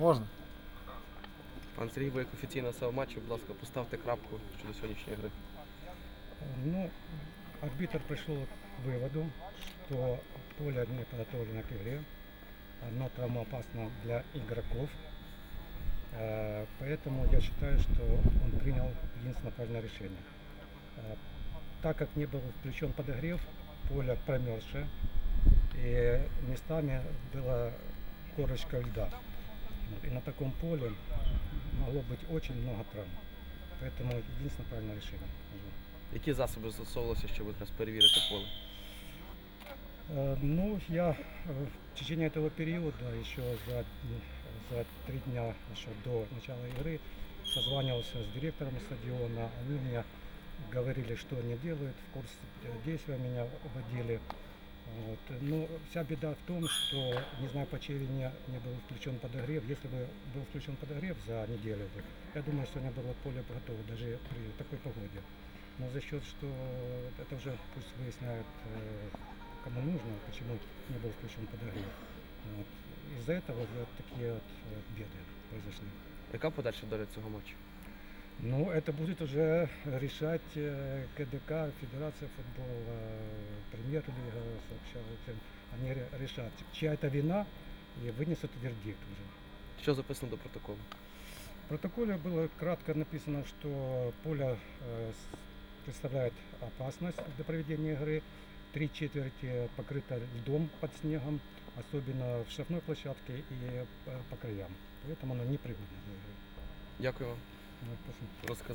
Можна? Пан Сергій, ви як офіційна сава матчу, будь ласка, поставте крапку щодо сьогоднішньої гри. Ну, арбитр пришел к выводу, что поле не подготовлено к игре, оно травмоопасно для игроков. Э, Поэтому я считаю, что он принял единственно правильное решение. Э, Так как не был включен подогрев, поле промерзшее, и местами была корочка льда. Вот, И на таком поле могло быть очень много травм. Поэтому единственно правильное решение. Які засоби застосовувалися, щоб якраз перевірити поле? Э, Ну, я э, в течение этого периода, еще за, м, за три дня еще до начала игры, созванивался с директором стадиона. Они мне говорили, что они делают, в курс э, действия меня вводили. Вот. Но вся беда в том, что, не знаю, по чьей вине не был включен подогрев. Если бы был включен подогрев за неделю, бы, я думаю, что не было бы поле готово даже при такой погоде. Но за счет, что это уже пусть выясняют э, кому нужно, почему не был включен подогрев. Вот. Из-за этого вот такие вот э, беды произошли. Яка подальша доля цього матчу? Ну, это будет уже решать э, КДК, Федерация футбола, премьер-лига, сообща, в общем, они ре- решат, чья это вина, и вынесут вердикт уже. Що записано до протоколу? В протоколе было кратко написано, что поле э, с- представляет опасность для проведения игры. Три четверти покрыто льдом под снегом, особенно в штрафной площадке и э, по краям. Поэтому оно непригодно для игры. Дякую вам. Ну. Розказали.